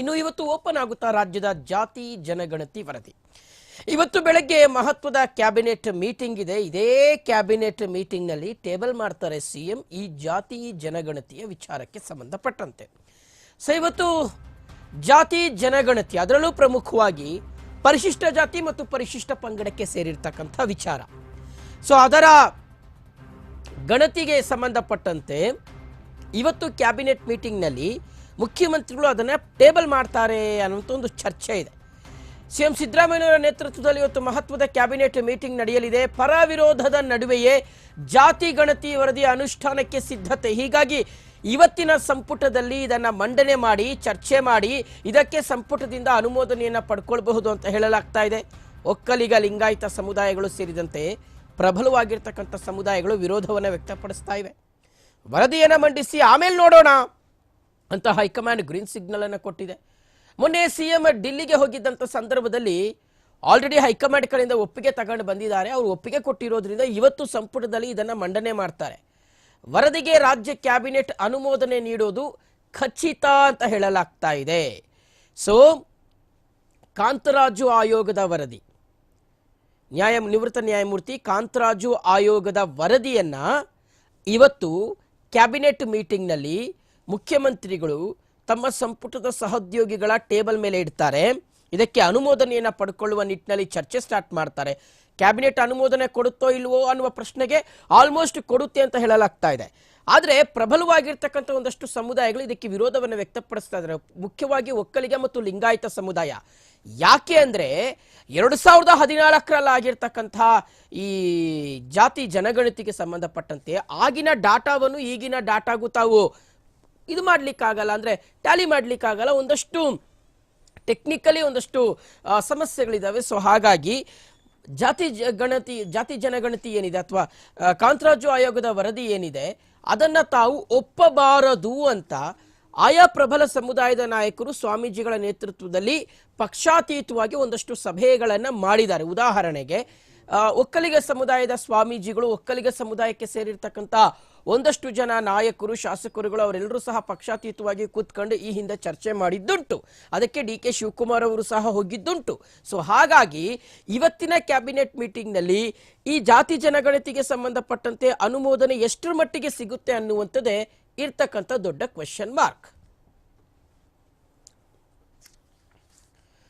ಇನ್ನು ಇವತ್ತು ಓಪನ್ ಆಗುತ್ತಾ ರಾಜ್ಯದ ಜಾತಿ ಜನಗಣತಿ ವರದಿ. ಇವತ್ತು ಬೆಳಗ್ಗೆ ಮಹತ್ವದ ಕ್ಯಾಬಿನೆಟ್ ಮೀಟಿಂಗ್ ಇದೆ. ಇದೇ ಕ್ಯಾಬಿನೆಟ್ ಮೀಟಿಂಗ್ನಲ್ಲಿ ಟೇಬಲ್ ಮಾಡ್ತಾರೆ ಸಿಎಂ ಈ ಜಾತಿ ಜನಗಣತಿಯ ವಿಚಾರಕ್ಕೆ ಸಂಬಂಧಪಟ್ಟಂತೆ. ಸೊ, ಇವತ್ತು ಜಾತಿ ಜನಗಣತಿ ಅದರಲ್ಲೂ ಪ್ರಮುಖವಾಗಿ ಪರಿಶಿಷ್ಟ ಜಾತಿ ಮತ್ತು ಪರಿಶಿಷ್ಟ ಪಂಗಡಕ್ಕೆ ಸೇರಿರ್ತಕ್ಕಂಥ ವಿಚಾರ. ಸೊ, ಅದರ ಗಣತಿಗೆ ಸಂಬಂಧಪಟ್ಟಂತೆ ಇವತ್ತು ಕ್ಯಾಬಿನೆಟ್ ಮೀಟಿಂಗ್ನಲ್ಲಿ ಮುಖ್ಯಮಂತ್ರಿಗಳು ಅದನ್ನು ಟೇಬಲ್ ಮಾಡ್ತಾರೆ ಅನ್ನುವಂಥ ಒಂದು ಚರ್ಚೆ ಇದೆ. ಸಿ ಎಂ ಸಿದ್ದರಾಮಯ್ಯವರ ನೇತೃತ್ವದಲ್ಲಿ ಇವತ್ತು ಮಹತ್ವದ ಕ್ಯಾಬಿನೆಟ್ ಮೀಟಿಂಗ್ ನಡೆಯಲಿದೆ. ಪರ ವಿರೋಧದ ನಡುವೆಯೇ ಜಾತಿ ಗಣತಿ ವರದಿ ಅನುಷ್ಠಾನಕ್ಕೆ ಸಿದ್ಧತೆ. ಹೀಗಾಗಿ ಇವತ್ತಿನ ಸಂಪುಟದಲ್ಲಿ ಇದನ್ನು ಮಂಡನೆ ಮಾಡಿ, ಚರ್ಚೆ ಮಾಡಿ, ಇದಕ್ಕೆ ಸಂಪುಟದಿಂದ ಅನುಮೋದನೆಯನ್ನು ಪಡ್ಕೊಳ್ಬಹುದು ಅಂತ ಹೇಳಲಾಗ್ತಾ ಇದೆ. ಒಕ್ಕಲಿಗ ಲಿಂಗಾಯತ ಸಮುದಾಯಗಳು ಸೇರಿದಂತೆ ಪ್ರಬಲವಾಗಿರ್ತಕ್ಕಂಥ ಸಮುದಾಯಗಳು ವಿರೋಧವನ್ನು ವ್ಯಕ್ತಪಡಿಸ್ತಾ ಇವೆ. ವರದಿಯನ್ನು ಮಂಡಿಸಿ ಆಮೇಲೆ ನೋಡೋಣ. ಅಂತ ಹೈಕಮಾಂಡ್ ಗ್ರೀನ್ ಸಿಗ್ನಲ್ ಅನ್ನು ಕೊಟ್ಟಿದೆ. ಮೊನ್ನೆ ಸಿಎಂ ಡಿಲ್ಲಿಗೆ ಹೋಗಿದ್ದಂಥ ಸಂದರ್ಭದಲ್ಲಿ ಆಲ್ರೆಡಿ ಹೈಕಮಾಂಡ್ ಕಡೆಯಿಂದ ಒಪ್ಪಿಗೆ ತಗೊಂಡು ಬಂದಿದ್ದಾರೆ. ಅವರು ಒಪ್ಪಿಗೆ ಕೊಟ್ಟಿರೋದ್ರಿಂದ ಇವತ್ತು ಸಂಪುಟದಲ್ಲಿ ಇದನ್ನು ಮಂಡನೆ ಮಾಡ್ತಾರೆ. ವರದಿಗೆ ರಾಜ್ಯ ಕ್ಯಾಬಿನೆಟ್ ಅನುಮೋದನೆ ನೀಡೋದು ಖಚಿತ ಅಂತ ಹೇಳಲಾಗ್ತಾ ಇದೆ. ಸೊ, ಕಾಂತರಾಜು ಆಯೋಗದ ವರದಿ. ನ್ಯಾಯ, ನಿವೃತ್ತ ನ್ಯಾಯಮೂರ್ತಿ ಕಾಂತರಾಜು ಆಯೋಗದ ವರದಿಯನ್ನ ಇವತ್ತು ಕ್ಯಾಬಿನೆಟ್ ಮೀಟಿಂಗ್ನಲ್ಲಿ ಮುಖ್ಯಮಂತ್ರಿಗಳು ತಮ್ಮ ಸಂಪುಟದ ಸಹೋದ್ಯೋಗಿಗಳ ಟೇಬಲ್ ಮೇಲೆ ಇಡ್ತಾರೆ. ಇದಕ್ಕೆ ಅನುಮೋದನೆಯನ್ನು ಪಡ್ಕೊಳ್ಳುವ ನಿಟ್ಟಿನಲ್ಲಿ ಚರ್ಚೆ ಸ್ಟಾರ್ಟ್ ಮಾಡ್ತಾರೆ. ಕ್ಯಾಬಿನೆಟ್ ಅನುಮೋದನೆ ಕೊಡುತ್ತೋ ಇಲ್ವೋ ಅನ್ನುವ ಪ್ರಶ್ನೆಗೆ ಆಲ್ಮೋಸ್ಟ್ ಕೊಡುತ್ತೆ ಅಂತ ಹೇಳಲಾಗ್ತಾ ಇದೆ. ಆದರೆ ಪ್ರಬಲವಾಗಿರ್ತಕ್ಕಂಥ ಒಂದಷ್ಟು ಸಮುದಾಯಗಳು ಇದಕ್ಕೆ ವಿರೋಧವನ್ನು ವ್ಯಕ್ತಪಡಿಸ್ತಾ ಇದ್ದಾರೆ ಮುಖ್ಯವಾಗಿ ಒಕ್ಕಲಿಗ ಮತ್ತು ಲಿಂಗಾಯತ ಸಮುದಾಯ. ಯಾಕೆ ಅಂದರೆ ಎರಡು ಸಾವಿರದ ಹದಿನಾಲ್ಕರಲ್ಲಿ ಆಗಿರ್ತಕ್ಕಂಥ ಈ ಜಾತಿ ಜನಗಣತಿಗೆ ಸಂಬಂಧಪಟ್ಟಂತೆ ಆಗಿನ ಡಾಟಾವನ್ನು ಈಗಿನ ಡಾಟಾಗೂ ತಾವು ಇದು ಮಾಡ್ಲಿಕ್ಕಾಗಲ್ಲ, ಅಂದ್ರೆ ಟ್ಯಾಲಿ ಮಾಡ್ಲಿಕ್ಕಾಗಲ್ಲ, ಒಂದಷ್ಟು ಟೆಕ್ನಿಕಲಿ ಒಂದಷ್ಟು ಸಮಸ್ಯೆಗಳಿದ್ದಾವೆ ಸೊ ಹಾಗಾಗಿ ಜಾತಿ ಗಣತಿ, ಜಾತಿ ಜನಗಣತಿ ಏನಿದೆ ಅಥವಾ ಕಾಂತರಾಜು ಆಯೋಗದ ವರದಿ ಏನಿದೆ, ಅದನ್ನ ತಾವು ಒಪ್ಪಬಾರದು ಅಂತ ಆಯಾ ಪ್ರಬಲ ಸಮುದಾಯದ ನಾಯಕರು ಸ್ವಾಮೀಜಿಗಳ ನೇತೃತ್ವದಲ್ಲಿ ಪಕ್ಷಾತೀತವಾಗಿ ಒಂದಷ್ಟು ಸಭೆಗಳನ್ನು ಮಾಡಿದ್ದಾರೆ. ಉದಾಹರಣೆಗೆ ಒಕ್ಕಲಿಗ ಸಮುದಾಯದ ಸ್ವಾಮೀಜಿಗಳು ಒಕ್ಕಲಿಗ ಸಮುದಾಯಕ್ಕೆ ಸೇರಿರ್ತಕ್ಕಂಥ ಒಂದಷ್ಟು ಜನ ನಾಯಕರು, ಶಾಸಕರುಗಳು ಅವರೆಲ್ಲರೂ ಸಹ ಪಕ್ಷಾತೀತವಾಗಿ ಕೂತ್ಕೊಂಡು ಈ ಹಿಂದೆ ಚರ್ಚೆ ಮಾಡಿದ್ದುಂಟು. ಅದಕ್ಕೆ ಡಿ ಕೆ ಶಿವಕುಮಾರ್ ಅವರು ಸಹ ಹೋಗಿದ್ದುಂಟು. ಸೊ ಹಾಗಾಗಿ ಇವತ್ತಿನ ಕ್ಯಾಬಿನೆಟ್ ಮೀಟಿಂಗ್ನಲ್ಲಿ ಈ ಜಾತಿ ಜನಗಣತಿಗೆ ಸಂಬಂಧಪಟ್ಟಂತೆ ಅನುಮೋದನೆ ಎಷ್ಟರ ಮಟ್ಟಿಗೆ ಸಿಗುತ್ತೆ ಅನ್ನುವಂಥದ್ದೇ ಇರ್ತಕ್ಕಂಥ ದೊಡ್ಡ ಕ್ವೆಶನ್ ಮಾರ್ಕ್